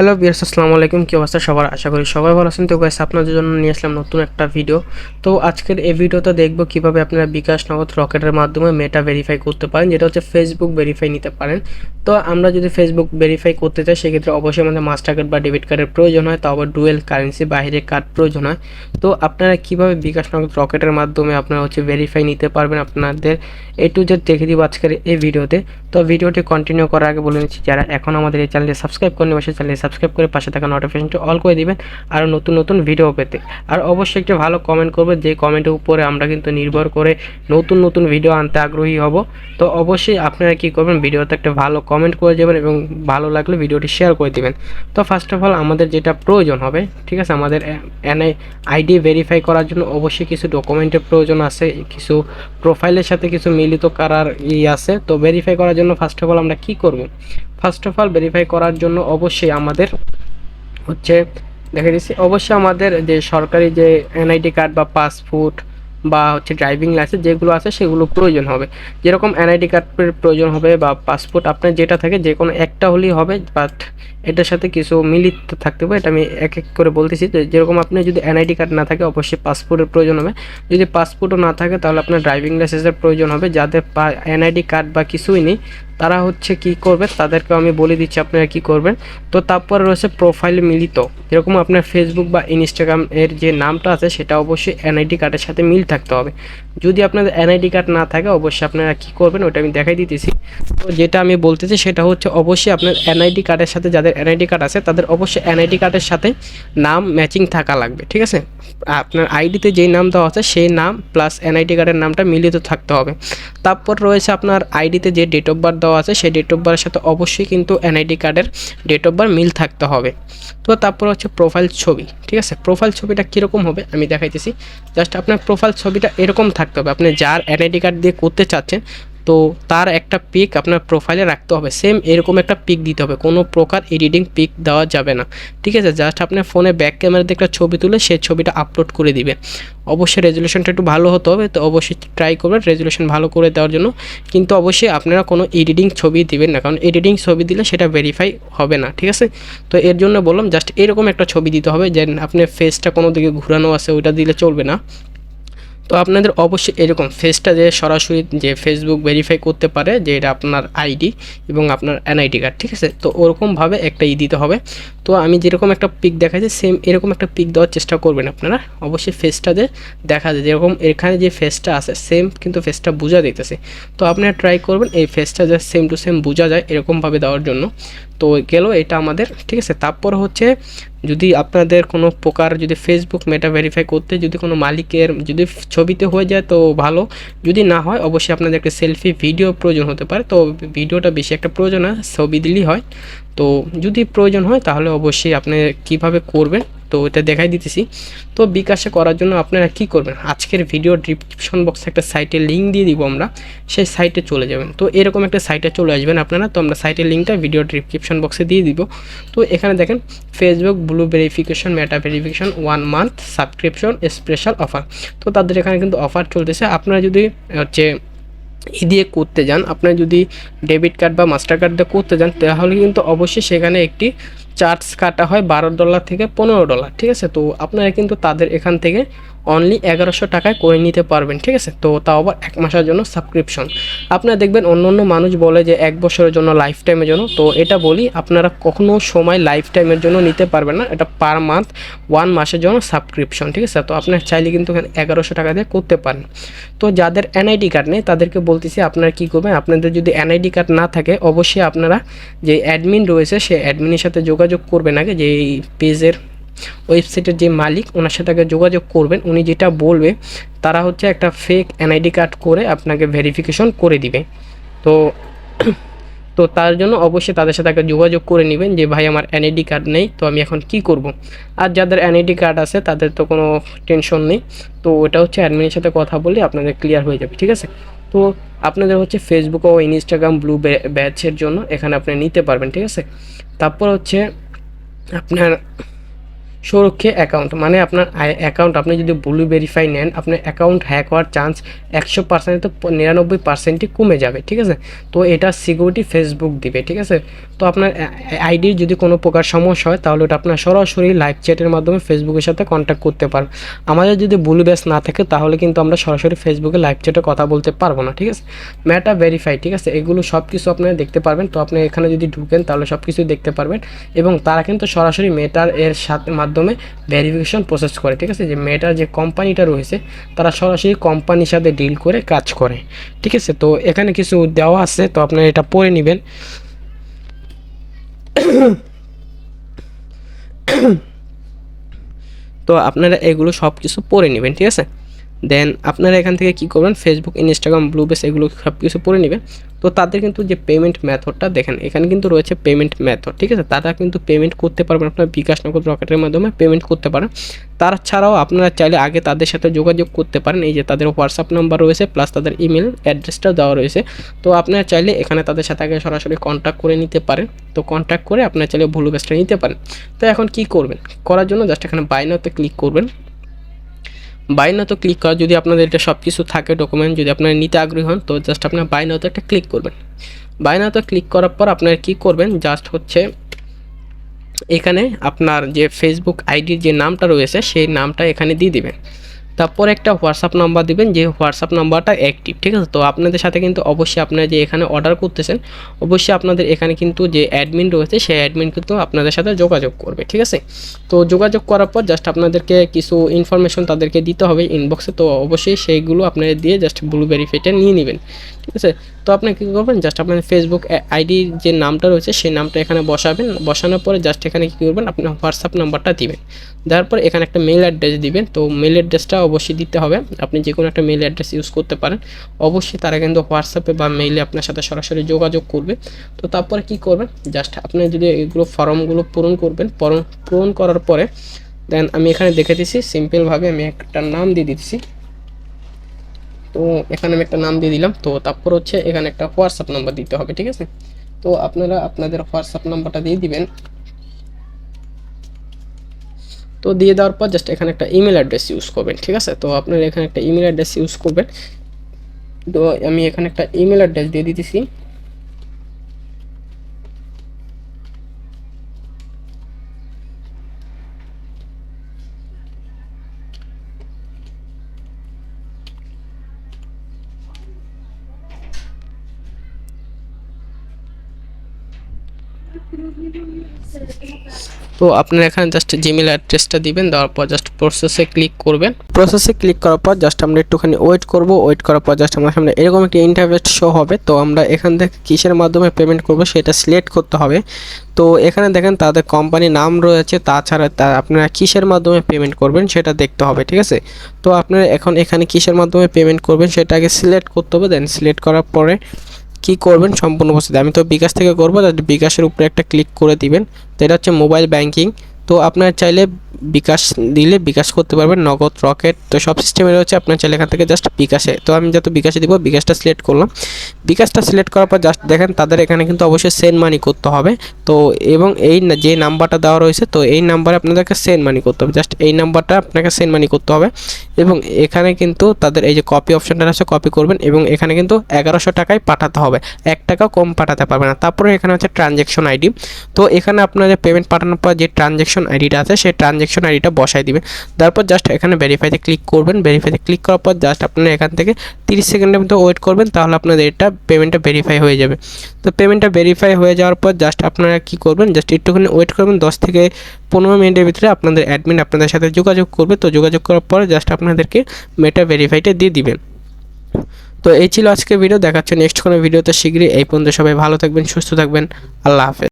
Hello বিয়ার্স আসসালামু আলাইকুম। কী অবস্থা সবার? আশা করি সবাই ভালো আছেন। তো গাইস আপনাদের জন্য নিয়ে আসলাম নতুন একটা ভিডিও তো আজকের এই ভিডিওতে দেখব কীভাবে আপনারা বিকাশ নগদ রকেটের মাধ্যমে মেটা ভেরিফাই করতে পারেন, যেটা হচ্ছে ফেসবুক ভেরিফাই নিতে পারেন। তো আমরা যদি ফেসবুক ভেরিফাই করতে চাই, সেক্ষেত্রে অবশ্যই আমাদের মাস্টার কার্ড বা ডেবিট কার্ডের প্রয়োজন হয়, তাও আবার ডুয়েল কারেন্সি বাইরে কার্ড প্রয়োজন হয়। তো আপনারা কীভাবে বিকাশ নগদ রকেটের মাধ্যমে আপনারা হচ্ছে ভেরিফাই নিতে পারবেন আপনাদের এ টু জেড দেখে দিব আজকের এই ভিডিওতে। তো ভিডিওটি কন্টিনিউ করার আগে বলে নিচ্ছি, যারা এখন আমাদের এই চ্যানেলটি সাবস্ক্রাইব করেন অবশ্যই চ্যানেলটি সাবস্ক্রাইব করে পাশে থাকা নোটিফিকেশনটি অল করে দিবেন আর নতুন নতুন ভিডিও পেতে। আর অবশ্যই একটা ভালো কমেন্ট করবে, যে কমেন্টের উপরে আমরা কিন্তু নির্ভর করে নতুন নতুন ভিডিও আনতে আগ্রহী হব। তো অবশ্যই আপনারা কী করবেন ভিডিওতে একটা ভালো কমেন্ট করে যাবেন এবং ভালো লাগলে ভিডিওটি শেয়ার করে দিবেন। তো ফার্স্ট অফ অল আমাদের যেটা প্রয়োজন হবে, ঠিক আছে, আমাদের এনআই আইডি ভেরিফাই করার জন্য অবশ্যই কিছু ডকুমেন্টের প্রয়োজন আছে, কিছু প্রোফাইলের সাথে কিছু মিলিত করার ই আছে। তো ভেরিফাই করার জন্য ফার্স্ট অফ অল আমরা কি করব? ফার্স্ট অফ অল ভেরিফাই করার জন্য অবশ্যই আমাদের হচ্ছে, দেখে দিচ্ছি অবশ্যই আমাদের যে সরকারি যে এনআইডি কার্ড বা পাসপোর্ট বা হচ্ছে ড্রাইভিং লাইসেন্স যেগুলো আছে, সেগুলো প্রয়োজন হবে। যেরকম এনআইডি কার্ডের প্রয়োজন হবে বা পাসপোর্ট আপনার যেটা থাকে, যে কোনো একটা হলেই হবে বাট এটার সাথে কিছু মিলিত থাকতে হবে, এটা আমি এক এক করে বলতেছি। যে যেরকম আপনি যদি এনআইডি কার্ড না থাকে, অবশ্যই পাসপোর্টের প্রয়োজন হবে। যদি পাসপোর্টও না থাকে, তাহলে আপনার ড্রাইভিং লাইসেন্সের প্রয়োজন হবে। যাদের এনআইডি কার্ড বা কিছুই নেই তারা হচ্ছে কি করবে? তাদেরকে আমি বলে দিচ্ছি আপনারা কি করবেন। তো তারপরে রয়েছে প্রোফাইল মিলিত। যেরকম আপনার ফেসবুক বা ইনস্টাগ্রাম এর যে নামটা আছে, সেটা অবশ্যই এনআইডি কার্ডের সাথে মিল থাকতে হবে। যদি আপনাদের এনআইডি কার্ড না থাকে, অবশ্যই আপনারা কি করবেন? ওটা আমি দেখাই দিতেছি। তো যেটা আমি বলতেছি, সেটা হচ্ছে অবশ্যই আপনার এনআইডি কার্ডের সাথে যাদের এনআইডি কার্ড আছে, তাদের অবশ্যই এনআইডি কার্ডের সাথে নাম ম্যাচিং থাকা লাগবে, ঠিক আছে? আপনার আইডিতে যেই নাম দেওয়া আছে, সেই নাম প্লাস এনআইডি কার্ডের নামটা মিলিত থাকতে হবে। তারপর রয়েছে আপনার আইডিতে যে ডেট অফ বার্থ আছে, সেই ডেট অফ বার্থের সাথে অবশ্যই কিন্তু এনআইডি কার্ডের ডেট অফ বার্থ মিল থাকতে হবে। তো তারপর হচ্ছে প্রোফাইল ছবি, ঠিক আছে? প্রোফাইল ছবিটা কীরকম হবে আমি দেখাইতেছি। জাস্ট আপনার প্রোফাইল ছবিটা এরকম থাকতে হবে। আপনি যার এনআইডি কার্ড দিয়ে করতে চাচ্ছেন তো তার একটা পিক আপনার প্রোফাইলে রাখতে হবে। সেম এরকম একটা পিক দিতে হবে। কোনো প্রকার এডিটিং পিক দেওয়া যাবে না। ঠিক আছে? জাস্ট আপনার ফোনে ব্যাক ক্যামেরাতে একটা ছবি তুলে সেই ছবিটা আপলোড করে দিবেন অবশ্যই রেজুলেশনটা একটু ভালো হতে হবে। তো অবশ্যই ট্রাই করবেন রেজুলেশন ভালো করে দেওয়ার জন্য। কিন্তু অবশ্যই আপনারা কোনো এডিটিং ছবি দিবেন না। কারণ এডিটিং ছবি দিলে সেটা ভেরিফাই হবে না। ঠিক আছে? তো এর জন্য বললাম জাস্ট এরকম একটা ছবি দিতে হবে। যে আপনার ফেসটা কোনো দিকে ঘুরানো আছে, ওইটা দিলে চলবে না। তো আপনাদের অবশ্যই এরকম ফেসটা যে সরাসরি যে ফেসবুক ভেরিফাই করতে পারে যে এটা আপনার আইডি এবং আপনার এনআইডি কার্ড ঠিক আছে? তো ওরকমভাবে একটা ই দিতে হবে। তো আমি যেরকম একটা পিক দেখাচ্ছি সেম এরকম একটা পিক দেওয়ার চেষ্টা করবেন আপনারা। অবশ্যই ফেসটা যে দেখা যায়, যেরকম এখানে যে ফেসটা আছে সেম কিন্তু ফেসটা বোঝা দিতেছে তো আপনারা ট্রাই করবেন, এই ফেসটা যে সেম টু সেম বোঝা যায় এরকমভাবে দেওয়ার জন্য। তো গেল এটা আমাদের, ঠিক আছে? তারপর হচ্ছে যদি আপনাদের কোনো প্রকার যদি ফেসবুক মেটা ভেরিফাই করতে যদি কোনো মালিকের যদি ছবিতে হয়ে যায় তো ভালো, যদি না হয় অবশ্যই আপনাদের একটা সেলফি ভিডিও প্রয়োজন হতে পারে, তো ভিডিওটা বেশি একটা প্রয়োজন না ছবি দিলেই হয়। তো যদি প্রয়োজন হয় তাহলে অবশ্যই আপনি কীভাবে করবেন তো এটা দেখাই দিতেছি। তো বিকাশে করার জন্য আপনারা কি করবেন? আজকের ভিডিও ডিসক্রিপশন বক্সে একটা সাইটের লিঙ্ক দিয়ে দিব আমরা। সেই সাইটে চলে যাবেন। তো এরকম একটা সাইটে চলে আসবেন আপনারা। তো আমরা সাইটের লিঙ্কটা ভিডিও ডিসক্রিপশন বক্সে দিয়ে দিব। তো এখানে দেখেন Facebook blue verification Meta verification one month subscription special offer তো তাদের এখানে কিন্তু অফার চলতেছে। আপনারা যদি হচ্ছে ই দিয়ে করতে যান, আপনার যদি ডেবিট কার্ড বা মাস্টার কার্ড দিয়ে করতে যান, তাহলে কিন্তু অবশ্যই সেখানে একটি চার্জ কাটা হয় বারো ডলার থেকে পনেরো ডলার ঠিক আছে? তো আপনারা কিন্তু তাদের এখান থেকে অনলি এগারোশো টাকায় করে নিতে পারবেন, ঠিক আছে? তো তাও আবার এক মাসের জন্য সাবস্ক্রিপশন আপনারা দেখবেন অন্য অন্য মানুষ বলে যে এক বছরের জন্য লাইফ টাইমের জন্য, তো এটা বলি আপনারা কখনো সময় লাইফ টাইমের জন্য নিতে পারবেন না, এটা পার মান্থ ওয়ান মাসের জন্য সাবস্ক্রিপশন ঠিক আছে? তো আপনার চাইলে কিন্তু এগারোশো টাকা দিয়ে করতে পারেন। তো যাদের এনআইডি কার্ড নেই, তাদেরকে বলতেছি আপনারা কী করবেন? আপনাদের যদি এনআইডি কার্ড না থাকে, অবশ্যই আপনারা যে অ্যাডমিন রয়েছে, সে অ্যাডমিনের সাথে যোগাযোগ করবেন আগে, যে এই পেজের ওয়েবসাইটের যে মালিক, ওনার সাথে আগে যোগাযোগ করবেন। উনি যেটা বলবে, তারা হচ্ছে একটা ফেক এনআইডি কার্ড করে আপনাকে ভেরিফিকেশন করে দিবে। তো তো তার জন্য অবশ্যই তাদের সাথে একটা যোগাযোগ করে নেবেন যে, ভাই, আমার এনআইডি কার্ড নেই, তো আমি এখন কি করব? আর যাদের এনআইডি কার্ড আছে, তাদের তো কোনো টেনশন নেই। তো ওটা হচ্ছে অ্যাডমিনের সাথে কথা বলে আপনাদের ক্লিয়ার হয়ে যাবে, ঠিক আছে? তো আপনাদের হচ্ছে ফেসবুক ও ইনস্টাগ্রাম ব্লু ব্যাচের জন্য এখানে আপনি নিতে পারবেন, ঠিক আছে? তারপর হচ্ছে আপনার সুরক্ষা অ্যাকাউন্ট মানে আপনার অ্যাকাউন্ট আপনি যদি ব্লু ভেরিফাই নেন, আপনার অ্যাকাউন্ট হ্যাক হওয়ার চান্স একশো পার্সেন্ট তো নিরানব্বই পার্সেন্টই কমে যাবে, ঠিক আছে? তো এটা সিকিউরিটি ফেসবুক দিবে, ঠিক আছে? তো আপনার আইডির যদি কোনো প্রকার সমস্যা হয়, তাহলে ওটা আপনার সরাসরি লাইভ চ্যাটের মাধ্যমে ফেসবুকের সাথে কন্ট্যাক্ট করতে পারেন আমাদের যদি ব্লু ব্যাস না থাকে, তাহলে কিন্তু আমরা সরাসরি ফেসবুকে লাইভ চ্যাটে কথা বলতে পারব না, ঠিক আছে? ম্যাটা ভেরিফাই ঠিক আছে? এগুলো সব কিছু আপনারা দেখতে পারবেন। তো আপনি এখানে যদি ঢুকেন, তাহলে সব কিছু দেখতে পারবেন। এবং তারা কিন্তু সরাসরি মেটার এর সাথে মাধ্যমে ভেরিফিকেশন প্রসেস করে, ঠিক আছে? যে মেয়েটার যে কোম্পানিটা রয়েছে, তারা সরাসরি কোম্পানির সাথে ডিল করে কাজ করে, ঠিক আছে? তো এখানে কিছু দেওয়া আছে, তো আপনারা এটা পড়ে নেবেন। তো আপনারা এগুলো সব কিছু পড়ে নেবেন, ঠিক আছে? দেন আপনারা এখান থেকে কি করবেন? ফেসবুক ইনস্টাগ্রাম ব্লুবেস এগুলো সব কিছু পড়ে নেবেন। তো তাদের কিন্তু যে পেমেন্ট মেথডটা দেখেন, এখানে কিন্তু রয়েছে পেমেন্ট মেথড ঠিক আছে? তারা কিন্তু পেমেন্ট করতে পারবেন আপনার বিকাশ নগদ রকেটের মাধ্যমে পেমেন্ট করতে পারেন। তার ছাড়াও আপনারা চাইলে আগে তাদের সাথে যোগাযোগ করতে পারেন। এই যে তাদের হোয়াটসঅ্যাপ নাম্বার রয়েছে প্লাস তাদের ইমেল অ্যাড্রেসটাও দেওয়া রয়েছে। তো আপনারা চাইলে এখানে তাদের সাথে আগে সরাসরি কন্ট্যাক্ট করে নিতে পারেন। তো কন্ট্যাক্ট করে আপনারা চাইলে ভুলু বেসটা নিতে পারেন। তো এখন কি করবেন? করার জন্য জাস্ট এখানে বাইনাতে ক্লিক করবেন। বাই নাও তো ক্লিক করা। যদি আপনাদের এটা সব কিছু থাকে ডকুমেন্ট যদি আপনারা নিতে আগ্রহী হন, তো জাস্ট আপনার বাই নাও তো একটা ক্লিক করবেন। বাই নাও তো ক্লিক করার পর আপনারা কি করবেন? জাস্ট হচ্ছে এখানে আপনার যে ফেসবুক আইডির যে নামটা রয়েছে, সেই নামটা এখানে দিয়ে দিবেন। তারপর একটা হোয়াটসঅ্যাপ নাম্বার দিবেন, যে হোয়াটসঅ্যাপ নাম্বারটা অ্যাক্টিভ ঠিক আছে? তো আপনাদের সাথে কিন্তু অবশ্যই আপনারা যে এখানে অর্ডার করতেছেন, অবশ্যই আপনাদের এখানে কিন্তু যে অ্যাডমিন রয়েছে, সেই অ্যাডমিন কিন্তু আপনাদের সাথে যোগাযোগ করবে, ঠিক আছে? তো যোগাযোগ করার পর জাস্ট আপনাদেরকে কিছু ইনফরমেশন তাদেরকে দিতে হবে ইনবক্সে তো অবশ্যই সেইগুলো আপনাদের দিয়ে জাস্ট ব্লু ভেরিফাইটা নিয়ে নেবেন, ঠিক আছে? তো আপনি কী করবেন জাস্ট আপনার ফেসবুক আইডির যে নামটা রয়েছে, সেই নামটা এখানে বসাবেন, বসানোর পরে জাস্ট এখানে কী করবেন, আপনি হোয়াটসঅ্যাপ নাম্বারটা দিবেন। দেওয়ার পর এখানে একটা মেল অ্যাড্রেস দিবেন, তো মেল অ্যাড্রেসটা অবশ্যই দিতে হবে। আপনি যে কোনো একটা মেল অ্যাড্রেস ইউজ করতে পারেন। অবশ্যই তারা কিন্তু হোয়াটসঅ্যাপে বা মেইলে আপনার সাথে সরাসরি যোগাযোগ করবে। তো তারপরে কি করবেন? জাস্ট আপনি যদি এগুলো ফর্মগুলো পূরণ করবেন, পূরণ করার পরে দেন আমি এখানে দেখে দিচ্ছি সিম্পলভাবে আমি একটা নাম দিয়ে দিচ্ছি। তো এখানে আমি একটা নাম দিয়ে দিলাম। তো তারপর হচ্ছে এখানে একটা হোয়াটসঅ্যাপ নাম্বার দিতে হবে, ঠিক আছে? তো আপনারা আপনাদের হোয়াটসঅ্যাপ নাম্বারটা দিয়ে দিবেন তো দিয়ে দেওয়ার পর জাস্ট এখানে একটা ইমেল অ্যাড্রেস ইউজ করবেন, ঠিক আছে? তো আপনারা এখানে একটা ইমেল অ্যাড্রেস ইউজ করবেন। তো আমি এখানে একটা ইমেল অ্যাড্রেস দিয়ে দিতেছি। তো আপনার এখানে জাস্ট জিমেল অ্যাড্রেসটা দিবেন, দেওয়ার পর জাস্ট প্রসেসে ক্লিক করবেন। প্রসেসে ক্লিক করার পর জাস্ট আমরা একটুখানি ওয়েট করব ওয়েট করার পর জাস্ট আমার সামনে এরকম একটি ইন্টারভেস্ট শো হবে। তো আমরা এখান থেকে কিসের মাধ্যমে পেমেন্ট করব সেটা সিলেক্ট করতে হবে। তো এখানে দেখেন তাদের কোম্পানি নাম রয়েছে, তাছাড়া তা আপনারা কিসের মাধ্যমে পেমেন্ট করবেন সেটা দেখতে হবে, ঠিক আছে? তো আপনারা এখন এখানে কিসের মাধ্যমে পেমেন্ট করবেন সেটা আগে সিলেক্ট করতে হবে দেন সিলেক্ট করার পরে কি করবেন সম্পূর্ণ উপস্থিত। আমি তো বিকাশ থেকে করব বিকাশের উপরে একটা ক্লিক করে দিবেন। তো এটা হচ্ছে মোবাইল ব্যাংকিং তো আপনার চাইলে বিকাশ দিলে বিকাশ করতে পারবেন, নগদ, রকেট। তো সব সিস্টেমে রয়েছে আপনার চাইলে এখান থেকে জাস্ট বিকাশে। তো আমি যত বিকাশে দিব, বিকাশটা সিলেক্ট করলাম। বিকাশটা সিলেক্ট করার পর জাস্ট দেখেন, তাদের এখানে কিন্তু অবশ্যই সেন্ড মানি করতে হবে। তো এবং এই যে নাম্বারটা দেওয়া রয়েছে, তো এই নাম্বারে আপনাদেরকে সেন্ড মানি করতে হবে। জাস্ট এই নাম্বারটা আপনাকে সেন্ড মানি করতে হবে। এবং এখানে কিন্তু তাদের এই যে কপি অপশানটা আছে কপি করবেন এবং এখানে কিন্তু এগারোশো টাকায় পাঠাতে হবে। এক টাকা কম পাঠাতে পারবে না। তারপরে এখানে হচ্ছে ট্রানজ্যাকশন আইডি তো এখানে আপনাদের পেমেন্ট পাঠানোর পর যে ট্রানজ্যাকশন আইডিটা আছে, সেই ট্রানজ্যাকশন আইডিটা বসাই দিবেন। তারপর জাস্ট এখানে ভেরিফাইতে ক্লিক করবেন। ভেরিফাইতে ক্লিক করার পর জাস্ট আপনারা এখান থেকে তিরিশ সেকেন্ডের মতো ওয়েট করবেন, তাহলে আপনাদের এটা পেমেন্টটা ভেরিফাই হয়ে যাবে। তো পেমেন্টটা ভেরিফাই হয়ে যাওয়ার পর জাস্ট আপনারা কী করবেন? জাস্ট একটুখানি ওয়েট করবেন দশ থেকে পনেরো মিনিটের ভিতরে আপনাদের অ্যাডমিন আপনাদের সাথে যোগাযোগ করবে। তো যোগাযোগ করার পরে জাস্ট আপনাদেরকে মেটা ভেরিফাইটা দিয়ে দিবেন। তো এই ছিল আজকে ভিডিও দেখাচ্ছে নেক্সট কোনো ভিডিওতে শীঘ্রই এই পর্যন্ত সবাই ভালো থাকবেন, সুস্থ থাকবেন। আল্লাহ হাফেজ।